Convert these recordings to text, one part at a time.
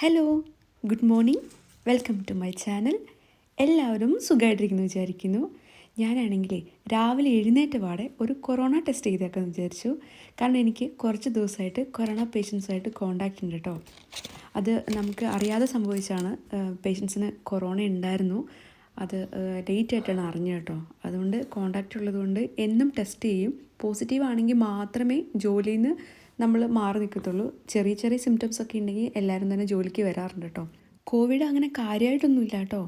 Hello good morning welcome to my channel എല്ലാവരും സുഖമായിട്ടിരിക്കുന്നു വിചാരിക്കുന്നു. ഞാനാണെങ്കിലേ രാവിലെ എഴുന്നേറ്റ പാടെ ഒരു കൊറോണ ടെസ്റ്റ് ചെയ്തേക്കാമെന്ന് വിചാരിച്ചു. കാരണം എനിക്ക് കുറച്ച് ദിവസമായിട്ട് കൊറോണ പേഷ്യൻസുമായിട്ട് കോണ്ടാക്റ്റ് ഉണ്ട് കേട്ടോ അത് നമുക്ക് അറിയാതെ സംഭവിച്ചാണ് പേഷ്യൻസിന് കൊറോണ ഉണ്ടായിരുന്നു. അത് ലേറ്റ് ആയിട്ടാണ് അറിഞ്ഞത് കേട്ടോ അതുകൊണ്ട് കോണ്ടാക്റ്റ് ഉള്ളതുകൊണ്ട് എന്നും ടെസ്റ്റ് ചെയ്യും. പോസിറ്റീവ് ആണെങ്കിൽ മാത്രമേ ജോലിയിൽ നിന്ന് നമ്മൾ മാറി നിൽക്കത്തുള്ളൂ ചെറിയ ചെറിയ സിംറ്റംസ് ഒക്കെ ഉണ്ടെങ്കിൽ എല്ലാവരും തന്നെ ജോലിക്ക് വരാറുണ്ട് കേട്ടോ കോവിഡ് അങ്ങനെ കാര്യമായിട്ടൊന്നുമില്ല കേട്ടോ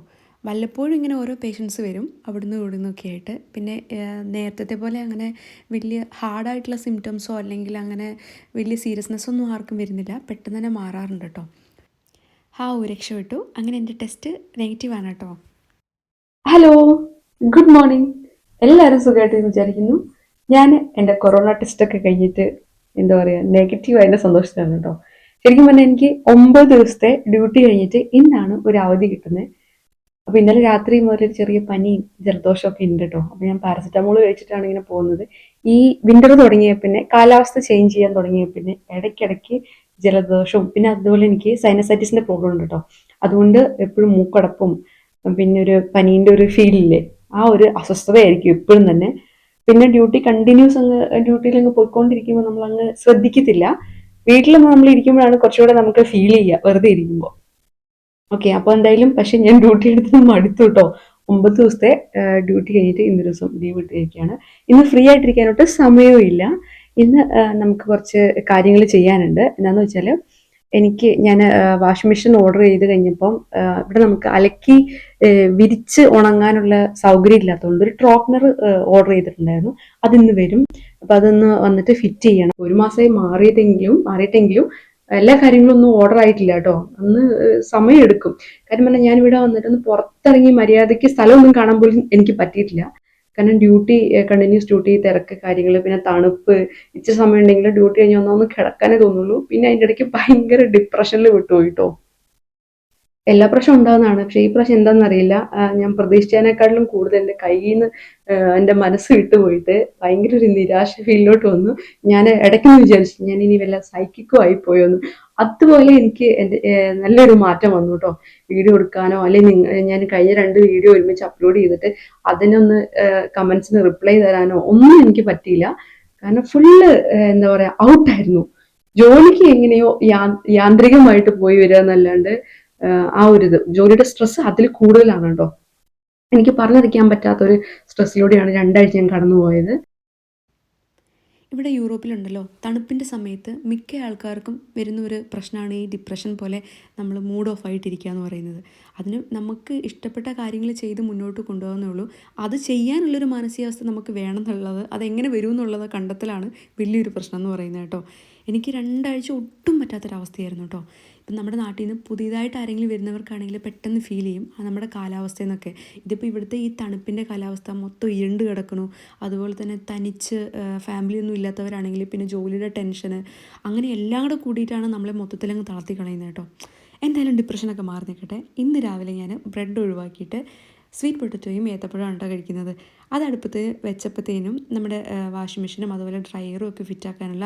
വല്ലപ്പോഴും ഇങ്ങനെ ഓരോ പേഷ്യൻസ് വരും അവിടുന്ന് ഇവിടെ ഒക്കെ ആയിട്ട്. പിന്നെ നേരത്തെ പോലെ അങ്ങനെ വലിയ ഹാർഡായിട്ടുള്ള സിംറ്റംസോ അല്ലെങ്കിൽ അങ്ങനെ വലിയ സീരിയസ്നെസ് ഒന്നും ആർക്കും വരുന്നില്ല. പെട്ടെന്ന് തന്നെ മാറാറുണ്ട് കേട്ടോ ഹാ രക്ഷപ്പെട്ടു. അങ്ങനെ എന്റെ ടെസ്റ്റ് നെഗറ്റീവ് ആണ് കേട്ടോ ഹലോ ഗുഡ് മോർണിംഗ് എല്ലാവരും സുഖമായിട്ട് വിചാരിക്കുന്നു. ഞാൻ എന്റെ കൊറോണ ടെസ്റ്റൊക്കെ കഴിഞ്ഞിട്ട് എന്താ പറയുക നെഗറ്റീവ് അതിന്റെ സന്തോഷത്തിലാണ് കേട്ടോ. ശരിക്കും പറഞ്ഞാൽ എനിക്ക് ഒമ്പത് ദിവസത്തെ ഡ്യൂട്ടി കഴിഞ്ഞിട്ട് ഇന്നാണ് ഒരു അവധി കിട്ടുന്നത് അപ്പോൾ ഇന്നലെ രാത്രി മുതൽ ചെറിയ പനിയും ജലദോഷമൊക്കെ ഉണ്ട് കേട്ടോ. അപ്പോൾ ഞാൻ പാരസെറ്റമോൾ കഴിച്ചിട്ടാണ് ഇങ്ങനെ പോകുന്നത്. ഈ വിന്റർ തുടങ്ങിയ പിന്നെ കാലാവസ്ഥ ചേഞ്ച് ചെയ്യാൻ തുടങ്ങിയ പിന്നെ ഇടയ്ക്കിടയ്ക്ക് ജലദോഷവും പിന്നെ അതുപോലെ എനിക്ക് സൈനസൈറ്റിസിന്റെ പ്രോബ്ലം ഉണ്ട് കേട്ടോ. അതുകൊണ്ട് എപ്പോഴും മൂക്കടപ്പും പിന്നെ ഒരു പനീന്റെ ഒരു ഫീലില്ലേ ആ ഒരു അസ്വസ്ഥതയായിരിക്കും എപ്പോഴും തന്നെ. പിന്നെ ഡ്യൂട്ടി കണ്ടിന്യൂസ് അങ്ങ് ഡ്യൂട്ടിയിൽ അങ്ങ് പോയിക്കൊണ്ടിരിക്കുമ്പോൾ നമ്മൾ അങ്ങ് ശ്രദ്ധിക്കത്തില്ല. വീട്ടിൽ നമ്മൾ ഇരിക്കുമ്പോഴാണ് കുറച്ചുകൂടെ നമുക്ക് ഫീൽ ചെയ്യുക വെറുതെ ഇരിക്കുമ്പോൾ ഓക്കെ അപ്പോൾ എന്തായാലും പക്ഷെ ഞാൻ ഡ്യൂട്ടി എടുത്ത് മടുത്തു കേട്ടോ ഒമ്പത് ദിവസത്തെ ഡ്യൂട്ടി കഴിഞ്ഞിട്ട് ഇന്ന് ദിവസം ലീവ് ഇട്ടിരിക്കുകയാണ്. ഇന്ന് ഫ്രീ ആയിട്ടിരിക്കാനോട്ട് സമയവും ഇല്ല ഇന്ന് നമുക്ക് കുറച്ച് കാര്യങ്ങൾ ചെയ്യാനുണ്ട്. എന്താണെന്ന് വെച്ചാൽ എനിക്ക് ഞാൻ വാഷിംഗ് മെഷീൻ ഓർഡർ ചെയ്ത് കഴിഞ്ഞപ്പം ഇവിടെ നമുക്ക് അലക്കി വിരിച്ച് ഉണങ്ങാനുള്ള സൗകര്യം ഇല്ലാത്തതുകൊണ്ട് ഒരു ട്രോപ്നർ ഓർഡർ ചെയ്തിട്ടുണ്ടായിരുന്നു. അതിന്ന് വരും. അപ്പൊ അതൊന്ന് വന്നിട്ട് ഫിറ്റ് ചെയ്യണം. ഒരു മാസമായി മാറിയിട്ടെങ്കിലും മാറിയിട്ടെങ്കിലും എല്ലാ കാര്യങ്ങളും ഒന്നും ഓർഡർ ആയിട്ടില്ല കേട്ടോ. അന്ന് സമയം എടുക്കും കാര്യം പറഞ്ഞാൽ ഞാൻ ഇവിടെ വന്നിട്ട് ഒന്ന് പുറത്തിറങ്ങി മര്യാദയ്ക്ക് സ്ഥലമൊന്നും കാണാൻ പോലും എനിക്ക് പറ്റിയിട്ടില്ല. കാരണം ഡ്യൂട്ടി കണ്ടിന്യൂസ് ഡ്യൂട്ടി തിരക്ക് കാര്യങ്ങൾ പിന്നെ തണുപ്പ് ഇച്ച സമയം ഉണ്ടെങ്കിൽ ഡ്യൂട്ടി കഴിഞ്ഞ് ഒന്നൊന്ന് കിടക്കാനേ തോന്നുള്ളൂ. പിന്നെ അതിന്റെ ഇടയ്ക്ക് ഭയങ്കര ഡിപ്രഷനിൽ വിട്ടുപോയി കേട്ടോ എല്ലാ പ്രാവശ്യം ഉണ്ടാകുന്നതാണ് പക്ഷേ ഈ പ്രശ്നം എന്താണെന്ന് അറിയില്ല. ഞാൻ പ്രതീക്ഷിച്ചതിനേക്കാട്ടിലും കൂടുതൽ എന്റെ കയ്യിൽ നിന്ന് എന്റെ മനസ്സ് വിട്ടുപോയിട്ട് ഭയങ്കര ഒരു നിരാശ ഫീലിലോട്ട് വന്നു. ഞാൻ ഇടയ്ക്കൊന്ന് വിചാരിച്ചു ഞാൻ ഇനി വല്ല സൈക്കിക്കോ ആയിപ്പോയോന്ന്. അതുപോലെ എനിക്ക് എന്റെ നല്ലൊരു മാറ്റം വന്നു കേട്ടോ. വീഡിയോ എടുക്കാനോ അല്ലെങ്കിൽ ഞാൻ കഴിഞ്ഞ രണ്ട് വീഡിയോ ഒരുമിച്ച് അപ്ലോഡ് ചെയ്തിട്ട് അതിനൊന്ന് കമൻസിന് റിപ്ലൈ തരാനോ ഒന്നും എനിക്ക് പറ്റിയില്ല. കാരണം ഫുള്ള് എന്താ പറയുക ഔട്ടായിരുന്നു ജോലിക്ക് എങ്ങനെയോ യാന്ത്രികമായിട്ട് പോയി വരിക എന്നല്ലാണ്ട് ആ ഒരു ഇത്. ജോലിയുടെ സ്ട്രെസ് അതിൽ കൂടുതലാണ് കേട്ടോ. എനിക്ക് പറഞ്ഞറിയിക്കാൻ പറ്റാത്ത ഒരു സ്ട്രെസ്സിലൂടെയാണ് രണ്ടാഴ്ച ഞാൻ കടന്നുപോയത്. ഇവിടെ യൂറോപ്പിലുണ്ടല്ലോ. തണുപ്പിന്റെ സമയത്ത് മിക്ക ആൾക്കാർക്കും വരുന്ന ഒരു പ്രശ്നമാണ് ഈ ഡിപ്രഷൻ പോലെ നമ്മൾ മൂഡ് ഓഫ് ആയിട്ടിരിക്കുക എന്ന് പറയുന്നത്. അതിന് നമുക്ക് ഇഷ്ടപ്പെട്ട കാര്യങ്ങൾ ചെയ്ത് മുന്നോട്ട് കൊണ്ടുപോകുന്നേ ഉള്ളൂ അത് ചെയ്യാനുള്ളൊരു മാനസികാവസ്ഥ നമുക്ക് വേണം എന്നുള്ളത് അതെങ്ങനെ വരും എന്നുള്ളത് കണ്ടെത്തലാണ് വലിയൊരു പ്രശ്നം എന്ന് പറയുന്നത് കേട്ടോ. എനിക്ക് രണ്ടാഴ്ച ഒട്ടും പറ്റാത്തൊരവസ്ഥയായിരുന്നു കേട്ടോ. ഇപ്പം നമ്മുടെ നാട്ടിൽ നിന്ന് പുതിയതായിട്ട് ആരെങ്കിലും വരുന്നവർക്കാണെങ്കിൽ പെട്ടെന്ന് ഫീൽ ചെയ്യും. ആ നമ്മുടെ കാലാവസ്ഥ എന്നൊക്കെ ഇതിപ്പോൾ ഇവിടുത്തെ ഈ തണുപ്പിന്റെ കാലാവസ്ഥ മൊത്തം ഇരുണ്ട് കിടക്കണു. അതുപോലെ തന്നെ തനിച്ച് ഫാമിലിയൊന്നും ഇല്ലാത്തവരാണെങ്കിൽ പിന്നെ ജോലിയുടെ ടെൻഷന് അങ്ങനെ എല്ലാം കൂടെ കൂടിയിട്ടാണ് നമ്മളെ മൊത്തത്തിലങ്ങ് തളർത്തി കളയുന്നത് കേട്ടോ. എന്തായാലും ഡിപ്രഷനൊക്കെ മാറി നിൽക്കട്ടെ ഇന്ന് രാവിലെ ഞാൻ ബ്രെഡ് ഒഴിവാക്കിയിട്ട് സ്വീറ്റ് പൊട്ടറ്റോയും ഏത്തപ്പഴമാണ് കേട്ടോ കഴിക്കുന്നത് അത് അടുപ്പത്ത് വെച്ചപ്പോഴത്തേനും നമ്മുടെ വാഷിംഗ് മെഷീനും അതുപോലെ ഡ്രയറും ഒക്കെ ഫിറ്റാക്കാനുള്ള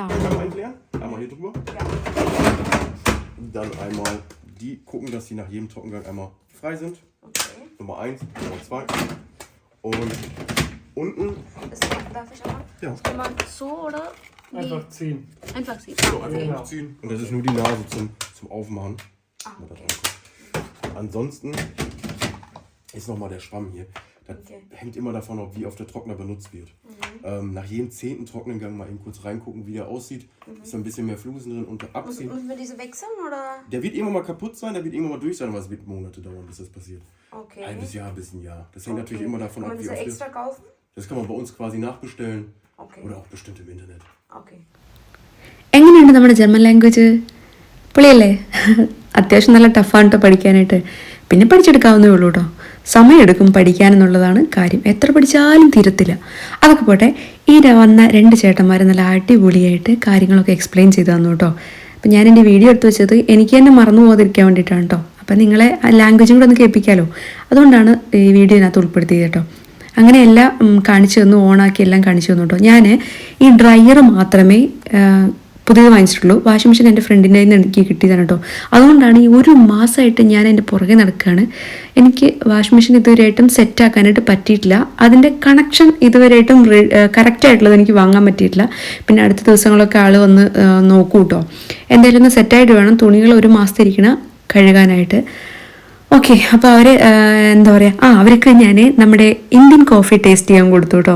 die gucken, dass sie nach jedem Trockengang einmal frei sind. Okay. Nummer 1, Nummer 2. Und unten. Ist, darf ich einmal? Ja. Kann man so oder wie? Einfach ziehen. Einfach ziehen. So, Ah, einfach okay. ziehen. Und das ist nur die Nase zum, zum Aufmachen. Ah, Mal da dran gucken. Ansonsten ist nochmal der Schwamm hier. Das Okay. hängt immer davon ab, wie oft der Trockner benutzt wird. Ähm, nach jedem zehnten Trocknengang mal eben kurz reingucken, wie der aussieht. Ist da ein bisschen mehr Flusen drin und Müssen, abziehen. müssen wir diese wechseln oder? Der wird irgendwann mal kaputt sein, der wird irgendwann mal durch sein, aber es wird Monate dauern, bis das passiert. Okay. Halbes Jahr bis ein Jahr. Das hängt natürlich Okay. immer davon Kann ab, man wie diese oft extra wir, kaufen? Das kann man bei uns quasi nachbestellen Okay. oder auch bestimmt im Internet. Okay. എങ്ങനെയുണ്ട് നമ്മുടെ German language പൊളിയല്ലേ അത്യാവശ്യം നല്ല ടഫാണ് കേട്ടോ പഠിക്കാനായിട്ട്. പിന്നെ പഠിച്ചെടുക്കാവുന്നേ ഉള്ളൂ കേട്ടോ സമയമെടുക്കും പഠിക്കാനെന്നുള്ളതാണ് കാര്യം. എത്ര പഠിച്ചാലും തീരത്തില്ല. അതൊക്കെ പോട്ടെ. ഈ വന്ന രണ്ട് ചേട്ടന്മാരെ നല്ല അടിപൊളിയായിട്ട് കാര്യങ്ങളൊക്കെ എക്സ്പ്ലെയിൻ ചെയ്തു തന്നു കേട്ടോ അപ്പം ഞാൻ എന്റെ വീഡിയോ എടുത്ത് വെച്ചത് എനിക്ക് തന്നെ മറന്നു പോകാതിരിക്കാൻ വേണ്ടിയിട്ടാണ് കേട്ടോ അപ്പം നിങ്ങളെ ലാംഗ്വേജും കൂടെ ഒന്ന് കേൾപ്പിക്കാമല്ലോ അതുകൊണ്ടാണ് ഈ വീഡിയോ ഇതിനകത്ത് ഉൾപ്പെടുത്തിയത് കേട്ടോ അങ്ങനെ എല്ലാം കാണിച്ചു തന്നു ഓണാക്കി എല്ലാം കാണിച്ചു തന്നു കേട്ടോ ഞാൻ ഈ ഡ്രയർ മാത്രമേ പുതിയത് വാങ്ങിച്ചിട്ടുള്ളൂ. വാഷിംഗ് മെഷീൻ എന്റെ ഫ്രണ്ടിന്റെ നിന്ന് എനിക്ക് കിട്ടിയതാണ് കേട്ടോ. അതുകൊണ്ടാണ് ഈ ഒരു മാസമായിട്ട് ഞാൻ എന്റെ പുറകെ നടക്കുകയാണ്. എനിക്ക് വാഷിംഗ് മെഷീൻ ഇതുവരെയായിട്ടും സെറ്റാക്കാനായിട്ട് പറ്റിയിട്ടില്ല. അതിന്റെ കണക്ഷൻ ഇതുവരെയായിട്ടും കറക്റ്റായിട്ടുള്ളത് എനിക്ക് വാങ്ങാൻ പറ്റിയിട്ടില്ല. പിന്നെ അടുത്ത ദിവസങ്ങളൊക്കെ ആൾ വന്ന് നോക്കൂ കേട്ടോ. എന്തായാലും ഒന്ന് സെറ്റായിട്ട് വേണം. തുണികൾ ഒരു മാസത്തിരിക്കണം കഴുകാനായിട്ട്. ഓക്കെ അപ്പോൾ അവർ എന്താ പറയുക ആ അവർക്ക് ഞാൻ നമ്മുടെ ഇന്ത്യൻ കോഫി ടേസ്റ്റ് ചെയ്യാൻ കൊടുത്തു കേട്ടോ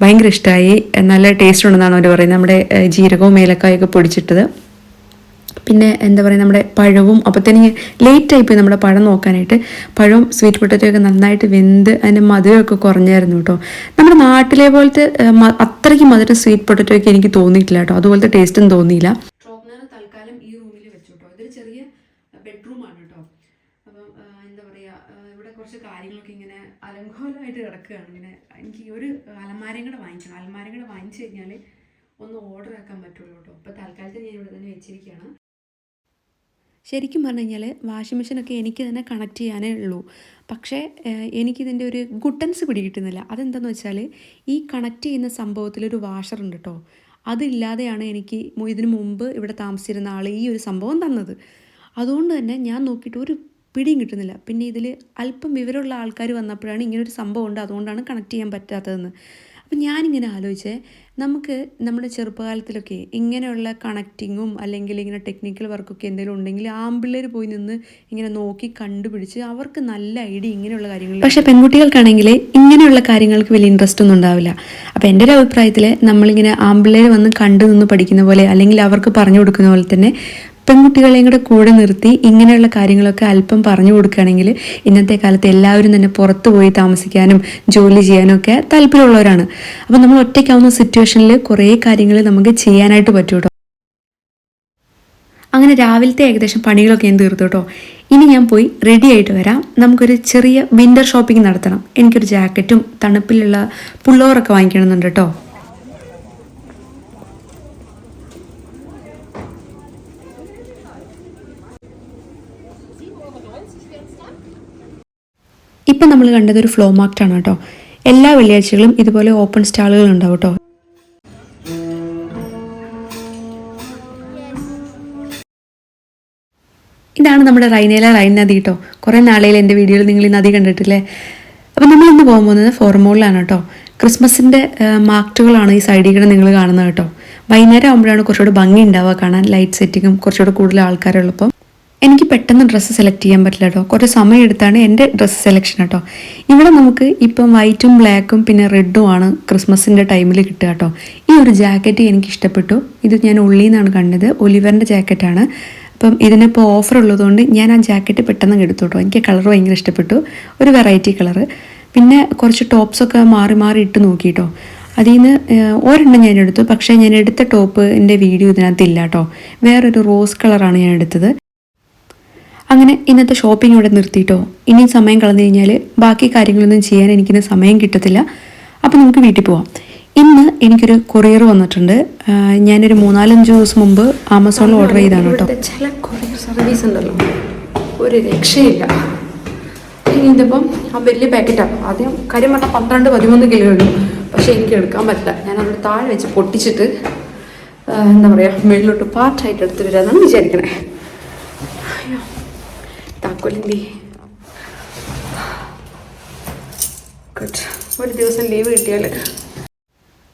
ഭയങ്കര ഇഷ്ടമായി നല്ല ടേസ്റ്റ് ഉണ്ടെന്നാണ് അവർ പറയുന്നത്. നമ്മുടെ ജീരകവും ഏലക്കായൊക്കെ പൊടിച്ചിട്ടത്. പിന്നെ എന്താ പറയുക നമ്മുടെ പഴവും അപ്പോൾ തന്നെ ലേറ്റ് ആയിപ്പോയി നമ്മുടെ പഴം നോക്കാനായിട്ട്. പഴവും സ്വീറ്റ് പൊട്ടറ്റോ ഒക്കെ നന്നായിട്ട് വെന്ത് അതിന്റെ മധുരമൊക്കെ കുറഞ്ഞായിരുന്നു കേട്ടോ നമ്മുടെ നാട്ടിലെ പോലത്തെ അത്രയ്ക്ക് മധുരം സ്വീറ്റ് പൊട്ടറ്റോ ഒക്കെ എനിക്ക് തോന്നിയിട്ടില്ല കേട്ടോ അതുപോലത്തെ ടേസ്റ്റും തോന്നിയില്ല സ്ട്രോക്നർ തൽക്കാലം ഈ റൂമിൽ വെച്ചു കേട്ടോ ഇതൊരു ചെറിയ ബെഡ്റൂമാണ് കേട്ടോ അപ്പം ആ, എന്താ പറയുക ഇവിടെ കുറച്ച് കാര്യങ്ങളൊക്കെ ഇങ്ങനെ അലങ്കോലമായിട്ട് കിടക്കുകയാണ്. ഇങ്ങനെ എനിക്ക് ഒരു അലമാരയും കൂടെ വാങ്ങിക്കണം. അലമാരയും കൂടെ വാങ്ങിച്ചു കഴിഞ്ഞാൽ ഒന്ന് ഓർഡർ ആക്കാൻ പറ്റുള്ളൂ കേട്ടോ. അപ്പോൾ തൽക്കാലത്തെ ഞാൻ ഇവിടെ തന്നെ വെച്ചിരിക്കുകയാണ്. ശരിക്കും പറഞ്ഞു കഴിഞ്ഞാൽ വാഷിംഗ് മെഷീനൊക്കെ എനിക്ക് തന്നെ കണക്ട് ചെയ്യാനേ ഉള്ളൂ. പക്ഷേ എനിക്കിതിന്റെ ഒരു ഗുട്ടൻസ് പിടികിട്ടുന്നില്ല അതെന്താണെന്ന് വെച്ചാൽ ഈ കണക്ട് ചെയ്യുന്ന സംഭവത്തിലൊരു വാഷർ ഉണ്ട് കേട്ടോ. അതില്ലാതെയാണ് എനിക്ക് ഇതിനു മുമ്പ് ഇവിടെ താമസിച്ചിരുന്ന ആൾ ഈ ഒരു സംഭവം തന്നത്. അതുകൊണ്ട് തന്നെ ഞാൻ നോക്കിയിട്ട് ഒരു പിടിയും കിട്ടുന്നില്ല. പിന്നെ ഇതിൽ അല്പം വിവരമുള്ള ആൾക്കാർ വന്നപ്പോഴാണ് ഇങ്ങനൊരു സംഭവം ഉണ്ട്. അതുകൊണ്ടാണ് കണക്ട് ചെയ്യാൻ പറ്റാത്തതെന്ന്. അപ്പം ഞാനിങ്ങനെ ആലോചിച്ചേ നമുക്ക് നമ്മുടെ ചെറുപ്പകാലത്തിലൊക്കെ ഇങ്ങനെയുള്ള കണക്റ്റിങ്ങും അല്ലെങ്കിൽ ഇങ്ങനെ ടെക്നിക്കൽ വർക്കൊക്കെ എന്തെങ്കിലും ഉണ്ടെങ്കിൽ ആമ്പിള്ളേർ പോയി നിന്ന് ഇങ്ങനെ നോക്കി കണ്ടുപിടിച്ച് അവർക്ക് നല്ല ഐഡിയ ഇങ്ങനെയുള്ള കാര്യങ്ങൾ പക്ഷേ പെൺകുട്ടികൾക്കാണെങ്കിൽ ഇങ്ങനെയുള്ള കാര്യങ്ങൾക്ക് വലിയ ഇൻട്രസ്റ്റ് ഒന്നും ഉണ്ടാവില്ല. അപ്പോൾ എന്റെ ഒരു അഭിപ്രായത്തിൽ നമ്മളിങ്ങനെ ആമ്പിള്ളേർ വന്ന് കണ്ടു നിന്ന് പഠിക്കുന്ന പോലെ അല്ലെങ്കിൽ അവർക്ക് പറഞ്ഞു കൊടുക്കുന്ന പോലെ തന്നെ പെൺകുട്ടികളെയും കൂടെ കൂടെ നിർത്തി ഇങ്ങനെയുള്ള കാര്യങ്ങളൊക്കെ അല്പം പറഞ്ഞു കൊടുക്കുകയാണെങ്കിൽ ഇന്നത്തെ കാലത്ത് എല്ലാവരും തന്നെ പുറത്തു പോയി താമസിക്കാനും ജോലി ചെയ്യാനും ഒക്കെ താല്പര്യമുള്ളവരാണ്. അപ്പം നമ്മൾ ഒറ്റയ്ക്കാവുന്ന സിറ്റുവേഷനിൽ കുറേ കാര്യങ്ങൾ നമുക്ക് ചെയ്യാനായിട്ട് പറ്റും അങ്ങനെ രാവിലത്തെ ഏകദേശം പണികളൊക്കെ ഞാൻ തീർത്തു കേട്ടോ. ഇനി ഞാൻ പോയി റെഡി ആയിട്ട് വരാം. നമുക്കൊരു ചെറിയ വിന്റർ ഷോപ്പിംഗ് നടത്തണം. എനിക്കൊരു ജാക്കറ്റും തണുപ്പിലുള്ള പുള്ളോറൊക്കെ വാങ്ങിക്കണമെന്നുണ്ട് കേട്ടോ. ഇപ്പം നമ്മൾ കണ്ടത് ഒരു ഫ്ലോ മാർക്കറ്റാണ് കേട്ടോ. എല്ലാ വെള്ളിയാഴ്ചകളും ഇതുപോലെ ഓപ്പൺ സ്റ്റാളുകൾ ഉണ്ടാവും കേട്ടോ. ഇതാണ് നമ്മുടെ റൈനേല റൈൻ നദി കേട്ടോ. കുറേ നാളെയിൽ എന്റെ വീഡിയോയിൽ നിങ്ങൾ ഈ നദി കണ്ടിട്ടില്ലേ? അപ്പം നമ്മൾ ഇന്ന് പോകാൻ പോകുന്നത് ഫോർമോളിലാണ് കേട്ടോ. ക്രിസ്മസിന്റെ മാർക്കറ്റുകളാണ് ഈ സൈഡിൽ കൂടെ നിങ്ങൾ കാണുന്നത് കേട്ടോ. വൈകുന്നേരം ആകുമ്പോഴാണ് കുറച്ചുകൂടെ ഭംഗി ഉണ്ടാവുക കാണാൻ. ലൈറ്റ് സെറ്റിങ്ങും കുറച്ചുകൂടെ കൂടുതൽ ആൾക്കാരുള്ളപ്പോൾ എനിക്ക് പെട്ടെന്ന് ഡ്രസ്സ് സെലക്ട് ചെയ്യാൻ പറ്റില്ല കേട്ടോ കുറച്ച് സമയം എടുത്താണ് എന്റെ ഡ്രസ്സ് സെലക്ഷൻ കേട്ടോ. ഇവിടെ നമുക്ക് ഇപ്പം വൈറ്റും ബ്ലാക്കും പിന്നെ റെഡും ആണ് ക്രിസ്മസിന്റെ ടൈമിൽ കിട്ടുക കേട്ടോ. ഈ ഒരു ജാക്കറ്റ് എനിക്ക് ഇഷ്ടപ്പെട്ടു. ഇത് ഞാൻ ഉള്ളിൽ നിന്നാണ് കണ്ടത്. ഒലിവറിന്റെ ജാക്കറ്റാണ് അപ്പം ഇതിനിപ്പോൾ ഓഫർ ഉള്ളതുകൊണ്ട് ഞാൻ ആ ജാക്കറ്റ് പെട്ടെന്ന് എടുത്തു കേട്ടോ. എനിക്ക് കളർ ഭയങ്കര ഇഷ്ടപ്പെട്ടു. ഒരു വെറൈറ്റി കളർ പിന്നെ കുറച്ച് ടോപ്സൊക്കെ മാറി മാറി ഇട്ട് നോക്കി കേട്ടോ. അതിൽ നിന്ന് ഒരെണ്ണം ഞാൻ എടുത്തു. പക്ഷേ ഞാൻ എടുത്ത ടോപ്പ് എന്റെ വീഡിയോ ഇതിനകത്തില്ല കേട്ടോ. വേറൊരു റോസ് കളറാണ് ഞാൻ എടുത്തത്. അങ്ങനെ ഇന്നത്തെ ഷോപ്പിംഗ് ഇവിടെ നിർത്തിയിട്ടോ ഇനി സമയം കളഞ്ഞു കഴിഞ്ഞാൽ ബാക്കി കാര്യങ്ങളൊന്നും ചെയ്യാൻ എനിക്കിന്ന് സമയം കിട്ടത്തില്ല. അപ്പോൾ നമുക്ക് വീട്ടിൽ പോവാം. ഇന്ന് എനിക്കൊരു കൊറിയർ വന്നിട്ടുണ്ട്. ഞാനൊരു മൂന്നാലഞ്ച് ദിവസം മുമ്പ് ആമസോണിൽ ഓർഡർ ചെയ്താണ് കേട്ടോ. ചില കൊറിയർ സർവീസ് ഉണ്ടല്ലോ. ഒരു രക്ഷയില്ല. ഇനി ഇതിപ്പം ആ വലിയ പാക്കറ്റാണ് ആദ്യം കാര്യം പറഞ്ഞാൽ പന്ത്രണ്ട് പതിമൂന്ന് കിലോ ഉള്ളൂ. പക്ഷേ എനിക്ക് എടുക്കാൻ പറ്റില്ല. ഞാൻ അവിടെ താഴെ വെച്ച് പൊട്ടിച്ചിട്ട് എന്താ പറയുക മുകളിലോട്ട് പാർട്ടായിട്ട് എടുത്ത് വരാമെന്നാണ് വിചാരിക്കണേ. താക്കോലിന്റെ ഒരു ദിവസം ലീവ് കിട്ടിയാൽ.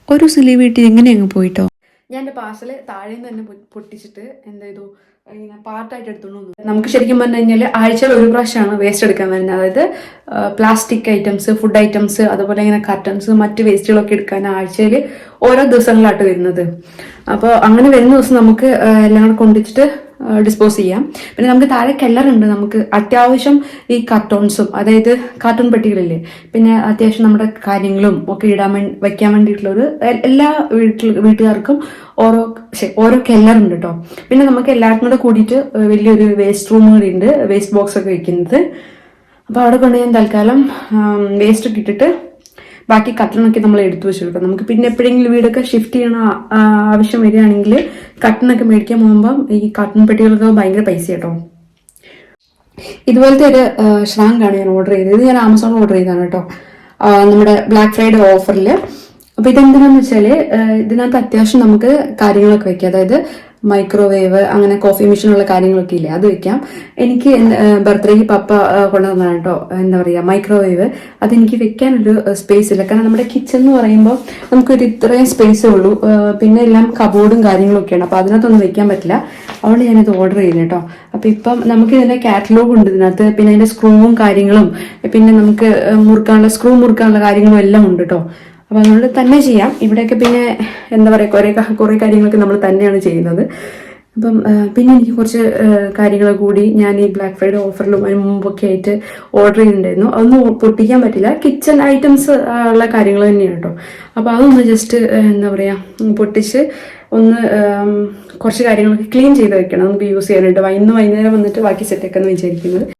ഒരു ദിവസം ലീവ് കിട്ടി എങ്ങനെ അങ്ങ് പോയിട്ടോ? ഞാൻ എന്റെ പാർസൽ താഴെ നിന്ന് തന്നെ പൊട്ടിച്ചിട്ട് എന്താ ചെയ്തു ഇങ്ങനെ പാർട്ടായിട്ട് എടുത്തോണ്ട് നമുക്ക് ശരിക്കും പറഞ്ഞു കഴിഞ്ഞാൽ ആഴ്ചയിൽ ഒരു പ്രാവശ്യമാണ് വേസ്റ്റ് എടുക്കാൻ വരുന്നത്. അതായത് പ്ലാസ്റ്റിക് ഐറ്റംസ് ഫുഡ് ഐറ്റംസ് അതുപോലെ ഇങ്ങനെ കർട്ടൻസ് മറ്റ് വേസ്റ്റുകളൊക്കെ എടുക്കാൻ ആഴ്ചയിൽ ഓരോ ദിവസങ്ങളായിട്ട് വരുന്നത്. അപ്പോൾ അങ്ങനെ വരുന്ന ദിവസം നമുക്ക് എല്ലാം കൂടെ കൊണ്ടുവച്ചിട്ട് ഡിസ്പോസ് ചെയ്യാം. പിന്നെ നമുക്ക് താഴെ കെല്ലറുണ്ട് നമുക്ക് അത്യാവശ്യം ഈ കാർട്ടൂൺസും അതായത് കാർട്ടൂൺ പെട്ടികളില്ലേ. പിന്നെ അത്യാവശ്യം നമ്മുടെ കാര്യങ്ങളും ഒക്കെ ഇടാൻ വേണ്ടി വയ്ക്കാൻ വേണ്ടിയിട്ടുള്ള ഒരു എല്ലാ വീട്ടിൽ വീട്ടുകാർക്കും ഓരോ ഓരോ കെല്ലറുണ്ട് കേട്ടോ പിന്നെ നമുക്ക് എല്ലാവർക്കും കൂടെ കൂടിയിട്ട് വലിയൊരു വേസ്റ്റ് റൂം കൂടി ഉണ്ട്. വേസ്റ്റ് ബോക്സ് ഒക്കെ വെക്കുന്നത്. അപ്പോൾ അവിടെ കൊണ്ട് ഞാൻ തൽക്കാലം വേസ്റ്റ് ഒക്കെ ഇട്ടിട്ട് ബാക്കി കട്ടണൊക്കെ നമ്മൾ എടുത്തു വെച്ചു കേട്ടോ നമുക്ക് പിന്നെ എപ്പോഴെങ്കിലും വീടൊക്കെ ഷിഫ്റ്റ് ചെയ്യണ ആവശ്യം വരികയാണെങ്കിൽ കട്ടണൊക്കെ മേടിക്കാൻ പോകുമ്പം ഈ കട്ടൺ പെട്ടികൾക്ക് ഭയങ്കര പൈസ കേട്ടോ. ഇതുപോലത്തെ ഒരു ഷ്രാങ്കാണ് ഞാൻ ഓർഡർ ചെയ്തത്. ഞാൻ ആമസോണിൽ ഓർഡർ ചെയ്താണ് കേട്ടോ. നമ്മുടെ ബ്ലാക്ക് ഫ്രൈഡേ ഓഫറിൽ അപ്പൊ ഇതെന്തിനാന്ന് വെച്ചാൽ ഇതിനകത്ത് അത്യാവശ്യം നമുക്ക് കാര്യങ്ങളൊക്കെ വെക്കാം. അതായത് മൈക്രോവേവ് അങ്ങനെ കോഫി മെഷീനുള്ള കാര്യങ്ങളൊക്കെ ഇല്ലേ? അത് വെക്കാം. എനിക്ക് ബർത്ത്ഡേക്ക് പപ്പ കൊണ്ടുവന്നതാണ് കേട്ടോ എന്താ പറയുക മൈക്രോവേവ്. അതെനിക്ക് വെക്കാനൊരു സ്പേസ് ഇല്ല. കാരണം നമ്മുടെ കിച്ചൺ എന്ന് പറയുമ്പോൾ നമുക്കൊരു ഇത്രയും സ്പേസേ ഉള്ളൂ. പിന്നെ എല്ലാം കബോർഡും കാര്യങ്ങളൊക്കെയാണ്. അപ്പോൾ അതിനകത്തൊന്നും വെക്കാൻ പറ്റില്ല. അതുകൊണ്ട് ഞാനിത് ഓർഡർ ചെയ്തു കേട്ടോ അപ്പോൾ ഇപ്പം നമുക്ക് ഇതിന്റെ കാറ്റലോഗ് ഉണ്ട് ഇതിനകത്ത്. പിന്നെ അതിന്റെ സ്ക്രൂവും കാര്യങ്ങളും പിന്നെ നമുക്ക് മുറുക്കാനുള്ള സ്ക്രൂ മുറുക്കാനുള്ള കാര്യങ്ങളും എല്ലാം ഉണ്ട് കേട്ടോ അപ്പോൾ അതുകൊണ്ട് തന്നെ ചെയ്യാം. ഇവിടെയൊക്കെ പിന്നെ എന്താ പറയുക കുറേ കുറേ കാര്യങ്ങളൊക്കെ നമ്മൾ തന്നെയാണ് ചെയ്യുന്നത്. അപ്പം പിന്നെ എനിക്ക് കുറച്ച് കാര്യങ്ങൾ കൂടി ഞാൻ ഈ ബ്ലാക്ക് ഫ്രൈഡേ ഓഫറിലും അതിന് മുമ്പൊക്കെ ആയിട്ട് ഓർഡർ ചെയ്തിട്ടുണ്ടായിരുന്നു. അതൊന്നും പൊട്ടിക്കാൻ പറ്റില്ല. കിച്ചൺ ഐറ്റംസ് ഉള്ള കാര്യങ്ങൾ തന്നെയാണ് കേട്ടോ അപ്പോൾ അതൊന്ന് ജസ്റ്റ് എന്താ പറയുക പൊട്ടിച്ച് ഒന്ന് കുറച്ച് കാര്യങ്ങളൊക്കെ ക്ലീൻ ചെയ്ത് വെക്കണം. നമുക്ക് യൂസ് ചെയ്യാനായിട്ട്. വൈ- ഇന്ന് വൈകുന്നേരം വന്നിട്ട് ബാക്കി സെറ്റ് സെറ്റൊക്കെ വിചാരിക്കുന്നത്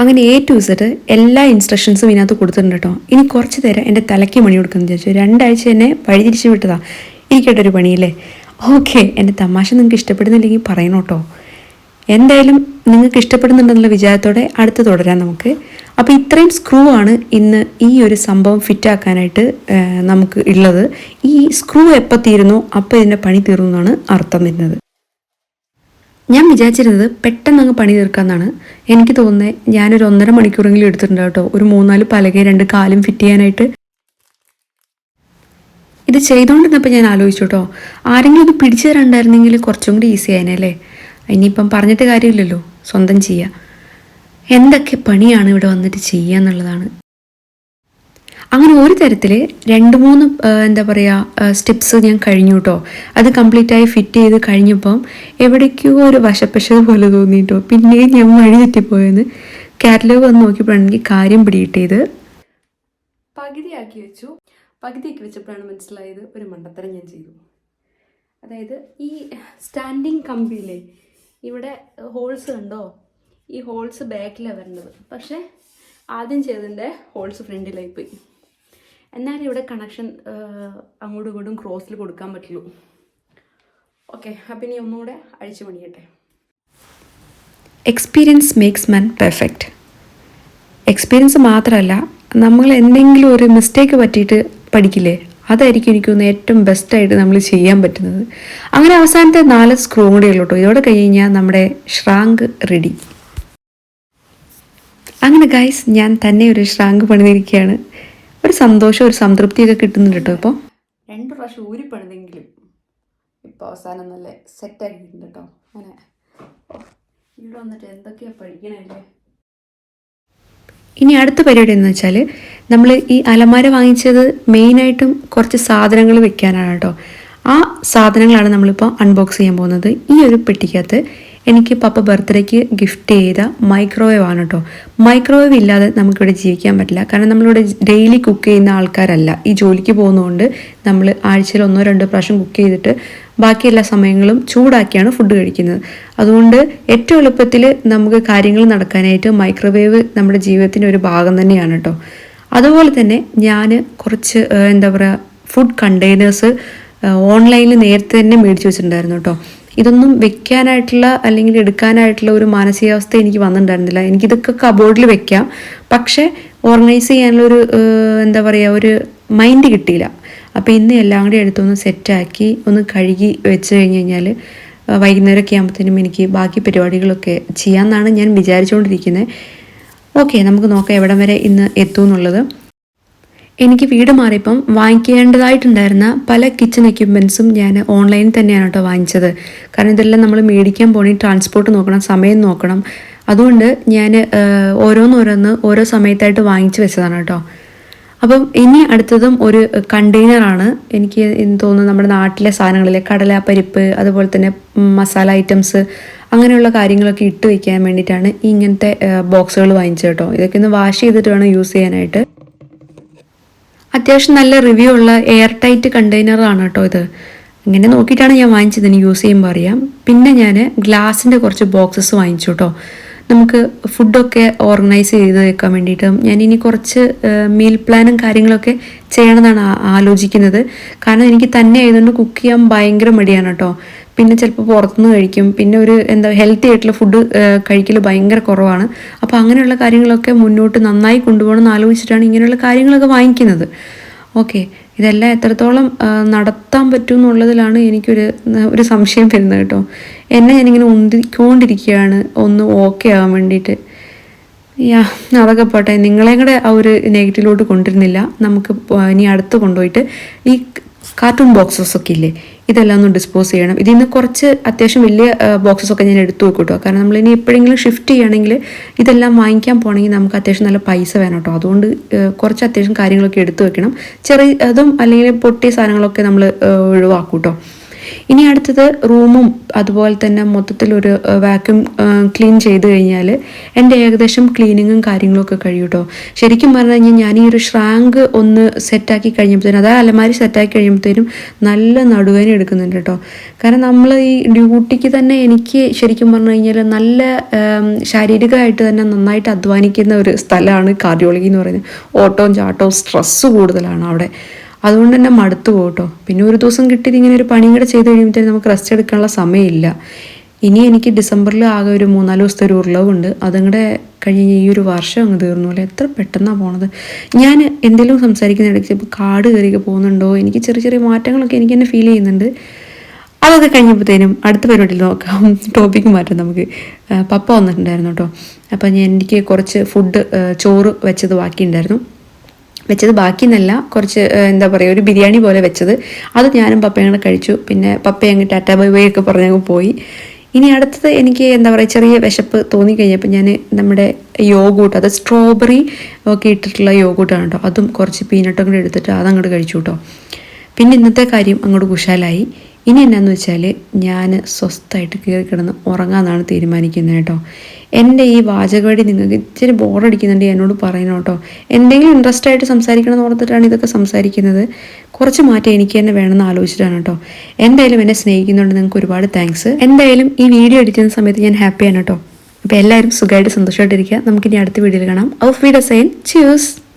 അങ്ങനെ എ ടു സെറ്റ് എല്ലാ ഇൻസ്ട്രക്ഷൻസും ഇതിനകത്ത് കൊടുത്തിട്ടുണ്ട് കേട്ടോ ഇനി കുറച്ച് നേരം എന്റെ തലയ്ക്ക് മണി കൊടുക്കാമെന്ന് വിചാരിച്ചു. രണ്ടാഴ്ച എന്നെ വഴിതിരിച്ച് വിട്ടതാ. എനിക്കേട്ട ഒരു പണിയല്ലേ? ഓക്കെ എന്റെ തമാശ നിങ്ങൾക്ക് ഇഷ്ടപ്പെടുന്നില്ലെങ്കിൽ പറയണം കേട്ടോ എന്തായാലും നിങ്ങൾക്ക് ഇഷ്ടപ്പെടുന്നുണ്ടെന്നുള്ള വിചാരത്തോടെ അടുത്ത് തുടരാം നമുക്ക്. അപ്പോൾ ഇത്രയും സ്ക്രൂ ആണ് ഇന്ന് ഈ ഒരു സംഭവം ഫിറ്റാക്കാനായിട്ട് നമുക്ക് ഉള്ളത്. ഈ സ്ക്രൂ എപ്പോൾ തീരുന്നോ? അപ്പോൾ ഇതിന്റെ പണി തീർന്നു എന്നാണ് അർത്ഥം വരുന്നത്. ഞാൻ വിചാരിച്ചിരുന്നത് പെട്ടെന്ന് അങ്ങ് പണി തീർക്കാമെന്നാണ് എനിക്ക് തോന്നുന്നത് ഞാനൊരു ഒന്നര മണിക്കൂറെങ്കിലും എടുത്തിട്ടുണ്ട് കേട്ടോ. ഒരു മൂന്നാൽ പലകയും രണ്ട് കാലും ഫിറ്റ് ചെയ്യാനായിട്ട്. ഇത് ചെയ്തുകൊണ്ടിരുന്നപ്പോൾ ഞാൻ ആലോചിച്ചു കേട്ടോ. ആരെങ്കിലും ഇത് പിടിച്ചു തരണ്ടായിരുന്നെങ്കിൽ കുറച്ചും കൂടി ഈസി ആയനല്ലേ ഇനിയിപ്പം പറഞ്ഞിട്ട് കാര്യമില്ലല്ലോ. സ്വന്തം ചെയ്യുക എന്തൊക്കെ പണിയാണ് ഇവിടെ വന്നിട്ട് ചെയ്യുക എന്നുള്ളതാണ് അങ്ങനെ ഒരു തരത്തിൽ രണ്ട് മൂന്ന് എന്താ പറയുക സ്റ്റെപ്സ് ഞാൻ കഴിഞ്ഞു കേട്ടോ അത് കംപ്ലീറ്റ് ആയി ഫിറ്റ് ചെയ്ത് കഴിഞ്ഞപ്പം എവിടേക്കോ ഒരു വശപ്പശത് പോലെ തോന്നിയിട്ടോ പിന്നെയും ഞാൻ വഴി തെറ്റിപ്പോയെന്ന് കാറ്റലോഗ് വന്ന് നോക്കിയപ്പോഴാണ് എനിക്ക് കാര്യം പിടിയിട്ടേത് പകുതിയാക്കി വെച്ചു. പകുതിയാക്കി വെച്ചപ്പോഴാണ് മനസ്സിലായത് ഒരു മണ്ടത്തരം ഞാൻ ചെയ്തു. അതായത് ഈ സ്റ്റാൻഡിങ് കമ്പിയിലെ ഇവിടെ ഹോൾസ് കണ്ടോ? ഈ ഹോൾസ് ബാക്കിലാണ് വരേണ്ടത് പക്ഷേ ആദ്യം ചെയ്തതിന്റെ ഹോൾസ് ഫ്രണ്ടിലായി പോയി. എന്നാലും ഇവിടെ കണക്ഷൻ അങ്ങോട്ടും ഇങ്ങോട്ടും ക്രോസിൽ കൊടുക്കാൻ പറ്റുള്ളൂ. ഓക്കെ അപ്പം ഇനി ഒന്നുകൂടെ അഴിച്ചു പണിയട്ടെ. Experience makes man perfect experience മാത്രമല്ല നമ്മൾ എന്തെങ്കിലും ഒരു മിസ്റ്റേക്ക് പറ്റിയിട്ട് പഠിക്കില്ലേ? അതായിരിക്കും എനിക്ക് തോന്നുന്നത് ഏറ്റവും ബെസ്റ്റായിട്ട് നമ്മൾ ചെയ്യാൻ പറ്റുന്നത്. അങ്ങനെ അവസാനത്തെ നാല് സ്ക്രൂ കൂടെ ഉള്ളൂ കേട്ടോ ഇതോടെ കഴിഞ്ഞ് കഴിഞ്ഞാൽ നമ്മുടെ ഷ്രാങ്ക് റെഡി അങ്ങനെ ഗൈസ് ഞാൻ തന്നെ ഒരു ഷ്രാങ്ക് പണിതിരിക്കുകയാണ്. ഒരു സന്തോഷം ഒരു സംതൃപ്തിയൊക്കെ കിട്ടുന്നുണ്ട് കേട്ടോ ഇപ്പോൾ രണ്ട് പ്രാവശ്യം ഊരിപ്പണിതെങ്കിലും ഇപ്പോൾ അവസാനം നല്ല സെറ്റ് സെറ്റാക്കിയിട്ടുണ്ട് കേട്ടോ. അങ്ങനെ. ഇവിടെ വന്നിട്ട് എന്തൊക്കെയാ പഠിക്കണല്ലേ ഇനി അടുത്ത പരിപാടി എന്ന് വെച്ചാൽ നമ്മൾ ഈ അലമാര വാങ്ങിച്ചത് മെയിനായിട്ടും കുറച്ച് സാധനങ്ങൾ വെക്കാനാണ് കേട്ടോ. ആ സാധനങ്ങളാണ് നമ്മളിപ്പോൾ അൺബോക്സ് ചെയ്യാൻ പോകുന്നത്. ഈ ഒരു പെട്ടിക്കകത്ത് എനിക്ക് പപ്പ ബർത്ത്ഡേക്ക് ഗിഫ്റ്റ് ചെയ്ത മൈക്രോവേവ് ആണ് കേട്ടോ മൈക്രോവേവ് ഇല്ലാതെ നമുക്കിവിടെ ജീവിക്കാൻ പറ്റില്ല. കാരണം നമ്മളിവിടെ ഡെയിലി കുക്ക് ചെയ്യുന്ന ആൾക്കാരല്ല. ഈ ജോലിക്ക് പോകുന്നതുകൊണ്ട് നമ്മൾ ആഴ്ചയിൽ ഒന്നോ രണ്ടോ പ്രാവശ്യം കുക്ക് ചെയ്തിട്ട് ബാക്കി എല്ലാ സമയങ്ങളും ചൂടാക്കിയാണ് ഫുഡ് കഴിക്കുന്നത്. അതുകൊണ്ട് ഏറ്റവും എളുപ്പത്തിൽ നമുക്ക് കാര്യങ്ങൾ നടക്കാനായിട്ട് മൈക്രോവേവ് നമ്മുടെ ജീവിതത്തിന്റെ ഒരു ഭാഗം തന്നെയാണ് കേട്ടോ അതുപോലെ തന്നെ ഞാൻ കുറച്ച് എന്താ പറയുക ഫുഡ് കണ്ടെയ്നേഴ്സ് ഓൺലൈനിൽ നേരത്തെ തന്നെ മേടിച്ച് വെച്ചിട്ടുണ്ടായിരുന്നു കേട്ടോ ഇതൊന്നും വെക്കാനായിട്ടുള്ള അല്ലെങ്കിൽ എടുക്കാനായിട്ടുള്ള ഒരു മാനസികാവസ്ഥ എനിക്ക് വന്നിട്ടുണ്ടായിരുന്നില്ല. എനിക്കിതൊക്കെ കബോർഡിൽ വെക്കാം. പക്ഷേ ഓർഗനൈസ് ചെയ്യാനുള്ള ഒരു എന്താ പറയുക ഒരു മൈൻഡ് കിട്ടിയില്ല. അപ്പോൾ ഇന്ന് എല്ലാം കൂടി എടുത്തൊന്ന് സെറ്റാക്കി ഒന്ന് കഴുകി വെച്ച് കഴിഞ്ഞ് കഴിഞ്ഞാൽ വൈകുന്നേരമൊക്കെ ആകുമ്പോഴത്തേനും എനിക്ക് ബാക്കി പരിപാടികളൊക്കെ ചെയ്യാമെന്നാണ് ഞാൻ വിചാരിച്ചുകൊണ്ടിരിക്കുന്നത് ഓക്കെ നമുക്ക് നോക്കാം എവിടം വരെ ഇന്ന് എത്തും എന്നുള്ളത്. എനിക്ക് വീട് മാറിയപ്പം വാങ്ങിക്കേണ്ടതായിട്ടുണ്ടായിരുന്ന പല കിച്ചൺ എക്യുപ്മെൻസും ഞാൻ ഓൺലൈനിൽ തന്നെയാണ് കേട്ടോ വാങ്ങിച്ചത്. കാരണം ഇതെല്ലാം നമ്മൾ മേടിക്കാൻ പോകണമെങ്കിൽ ട്രാൻസ്പോർട്ട് നോക്കണം സമയം നോക്കണം. അതുകൊണ്ട് ഞാൻ ഓരോന്നോരോന്ന് ഓരോ സമയത്തായിട്ട് വാങ്ങിച്ചു വെച്ചതാണ് കേട്ടോ. അപ്പം ഇനി അടുത്തതും ഒരു കണ്ടെയ്നറാണ് എനിക്ക് തോന്നുന്നു നമ്മുടെ നാട്ടിലെ സാധനങ്ങളിലെ കടല പരിപ്പ് അതുപോലെ തന്നെ മസാല ഐറ്റംസ് അങ്ങനെയുള്ള കാര്യങ്ങളൊക്കെ ഇട്ട് വയ്ക്കാൻ വേണ്ടിയിട്ടാണ് ഇങ്ങനത്തെ ബോക്സുകൾ വാങ്ങിച്ചത് കേട്ടോ. ഇതൊക്കെ ഒന്ന് വാഷ് ചെയ്തിട്ട് വേണം യൂസ് ചെയ്യാനായിട്ട്. അത്യാവശ്യം നല്ല റിവ്യൂ ഉള്ള എയർ ടൈറ്റ് കണ്ടെയ്നറാണ് കേട്ടോ ഇത്. ഇങ്ങനെ നോക്കിയിട്ടാണ് ഞാൻ വാങ്ങിച്ചത്. ഇനി യൂസ് ചെയ്യുമ്പോൾ അറിയാം. പിന്നെ ഞാൻ ഗ്ലാസിന്റെ കുറച്ച് ബോക്സസ് വാങ്ങിച്ചു കേട്ടോ. നമുക്ക് ഫുഡൊക്കെ ഓർഗനൈസ് ചെയ്ത് വെക്കാൻ വേണ്ടിയിട്ടും ഞാൻ ഇനി കുറച്ച് മീൽ പ്ലാനും കാര്യങ്ങളൊക്കെ ചെയ്യണമെന്നാണ് ആലോചിക്കുന്നത്. കാരണം എനിക്ക് തന്നെ ആയതുകൊണ്ട് കുക്ക് ചെയ്യാൻ ഭയങ്കര മടിയാണ് കേട്ടോ. പിന്നെ ചിലപ്പോൾ പുറത്തുനിന്ന് കഴിക്കും. പിന്നെ ഒരു എന്താ ഹെൽത്തി ആയിട്ടുള്ള ഫുഡ് കഴിക്കൽ ഭയങ്കര കുറവാണ്. അപ്പോൾ അങ്ങനെയുള്ള കാര്യങ്ങളൊക്കെ മുന്നോട്ട് നന്നായി കൊണ്ടുപോകണം എന്ന് ആലോചിച്ചിട്ടാണ് ഇങ്ങനെയുള്ള കാര്യങ്ങളൊക്കെ വാങ്ങിക്കുന്നത്. ഓക്കെ. ഇതെല്ലാം എത്രത്തോളം നടത്താൻ പറ്റും എന്നുള്ളതിലാണ് എനിക്കൊരു ഒരു സംശയം വരുന്നത് കേട്ടോ. എന്നെ ഞാനിങ്ങനെ ഉന്തിക്കൊണ്ടിരിക്കുകയാണ്. ഒന്ന് ഓക്കെ ആവാൻ വേണ്ടിയിട്ട്. യാ അതൊക്കെ പോട്ടെ. നിങ്ങളെയും കൂടെ ആ ഒരു നെഗറ്റീവിലോട്ട് കൊണ്ടിരുന്നില്ല നമുക്ക് ഇനി അടുത്ത് കൊണ്ടുപോയിട്ട് ഈ കാർട്ടൂൺ ബോക്സസ് ഒക്കെ ഇല്ലേ? ഇതെല്ലാം ഒന്ന് ഡിസ്പോസ് ചെയ്യണം. ഇതിൽ നിന്ന് കുറച്ച് അത്യാവശ്യം വലിയ ബോക്സസ് ഒക്കെ ഞാൻ എടുത്തു വെക്കൂട്ടോ. കാരണം നമ്മൾ ഇനി എപ്പോഴെങ്കിലും ഷിഫ്റ്റ് ചെയ്യണമെങ്കിൽ ഇതെല്ലാം വാങ്ങിക്കാൻ പോകണമെങ്കിൽ നമുക്ക് അത്യാവശ്യം നല്ല പൈസ വേണം കേട്ടോ. അതുകൊണ്ട് കുറച്ച് അത്യാവശ്യം കാര്യങ്ങളൊക്കെ എടുത്തു വെക്കണം. ചെറിയ അതും അല്ലെങ്കിൽ പൊട്ടിയ സാധനങ്ങളൊക്കെ നമ്മൾ ഒഴിവാക്കും കേട്ടോ. ഇനി അടുത്തത് റൂമും അതുപോലെ തന്നെ മൊത്തത്തിൽ ഒരു വാക്യൂം ക്ലീൻ ചെയ്ത് കഴിഞ്ഞാൽ എന്റെ ഏകദേശം ക്ലീനിങ്ങും കാര്യങ്ങളൊക്കെ കഴിയും കേട്ടോ ശരിക്കും പറഞ്ഞു കഴിഞ്ഞാൽ ഞാൻ ഈ ഒരു ഷ്രാങ്ക് ഒന്ന് സെറ്റാക്കി കഴിഞ്ഞപ്പോഴത്തേനും അതായത് അലമാരി സെറ്റാക്കി കഴിയുമ്പോഴത്തേനും നല്ല നടുവേന എടുക്കുന്നുണ്ട് കേട്ടോ കാരണം നമ്മൾ ഈ ഡ്യൂട്ടിക്ക് തന്നെ എനിക്ക് ശരിക്കും പറഞ്ഞു കഴിഞ്ഞാൽ നല്ല ശാരീരികമായിട്ട് തന്നെ നന്നായിട്ട് അധ്വാനിക്കുന്ന ഒരു സ്ഥലമാണ് കാർഡിയോളജി എന്ന് പറയുന്നത്. ഓട്ടവും ചാട്ടവും സ്ട്രെസ്സ് കൂടുതലാണ് അവിടെ. അതുകൊണ്ട് തന്നെ മടുത്തു പോകട്ടോ പിന്നെ ഒരു ദിവസം കിട്ടിയത് ഇങ്ങനെ ഒരു പണിയും കൂടെ ചെയ്ത് കഴിയുമ്പോഴത്തേക്കും നമുക്ക് റെസ്റ്റ് എടുക്കാനുള്ള സമയമില്ല. ഇനി എനിക്ക് ഡിസംബറിൽ ആകെ ഒരു മൂന്നാൽ ദിവസത്തെ ഒരു ഉറവുണ്ട്. അതും കൂടെ കഴിഞ്ഞ് ഈ ഒരു വർഷം അങ്ങ് തീർന്നു അല്ലേ? എത്ര പെട്ടെന്നാണ് പോണത്. ഞാൻ എന്തെങ്കിലും സംസാരിക്കുന്ന ഇടയ്ക്ക് ഇപ്പോൾ കാട് കയറിയൊക്കെ പോകുന്നുണ്ടോ? എനിക്ക് ചെറിയ ചെറിയ മാറ്റങ്ങളൊക്കെ എനിക്ക് തന്നെ ഫീൽ ചെയ്യുന്നുണ്ട്. അതൊക്കെ കഴിഞ്ഞപ്പോഴത്തേനും അടുത്ത പരിപാടിയിൽ നോക്കാം. ടോപ്പിക്ക് മാറ്റാം നമുക്ക്. പപ്പ വന്നിട്ടുണ്ടായിരുന്നു കേട്ടോ അപ്പം ഞാൻ എനിക്ക് കുറച്ച് ഫുഡ് ചോറ് വെച്ചത് ബാക്കിയുണ്ടായിരുന്നു. വെച്ചത്. ബാക്കിയെന്നല്ല കുറച്ച് എന്താ പറയുക ഒരു ബിരിയാണി പോലെ വെച്ചത്. അത് ഞാനും പപ്പയും കൂടെ കഴിച്ചു. പിന്നെ പപ്പ അങ്ങ് ടാറ്റ ബൈ ബൈ ഒക്കെ പറഞ്ഞങ്ങ് പോയി. ഇനി അടുത്തത് എനിക്ക് എന്താ പറയുക ചെറിയ വിശപ്പ് തോന്നിക്കഴിഞ്ഞപ്പോൾ ഞാൻ നമ്മുടെ യോഗൂട്ട് അത് സ്ട്രോബെറി ഒക്കെ ഇട്ടിട്ടുള്ള യോഗൂട്ടാണ് കേട്ടോ. അതും കുറച്ച് പീനട്ടും കൂടി എടുത്തിട്ട് അതങ്ങോട്ട് കഴിച്ചു കേട്ടോ. പിന്നെ ഇന്നത്തെ കാര്യം അങ്ങോട്ട് കുശാലായി. ഇനി എന്നാന്ന് വെച്ചാൽ ഞാൻ സ്വസ്ഥമായിട്ട് കയറി കിടന്ന് ഉറങ്ങാമെന്നാണ് തീരുമാനിക്കുന്നത് കേട്ടോ. എന്റെ ഈ വാചകവടി നിങ്ങൾക്ക് ഇച്ചിരി ബോറടിക്കുന്നുണ്ട് എന്നോട് പറയണം കേട്ടോ. എന്തെങ്കിലും ഇൻട്രസ്റ്റ് ആയിട്ട് സംസാരിക്കണം എന്ന് ഓർത്തിട്ടാണ് ഇതൊക്കെ സംസാരിക്കുന്നത്. കുറച്ച് മാറ്റം എനിക്ക് തന്നെ വേണമെന്ന് ആലോചിച്ചിട്ടാണ് കേട്ടോ. എന്തായാലും എന്നെ സ്നേഹിക്കുന്നുണ്ട് നിങ്ങൾക്ക് ഒരുപാട് താങ്ക്സ് എന്തായാലും ഈ വീഡിയോ എഡിറ്റ് ചെയ്യുന്ന സമയത്ത് ഞാൻ ഹാപ്പിയാണ് കേട്ടോ. അപ്പോൾ എല്ലാവരും സുഖമായിട്ട് സന്തോഷമായിട്ടിരിക്കുക. നമുക്കിനി അടുത്ത വീഡിയോയിൽ കാണാം. Of weed sign choose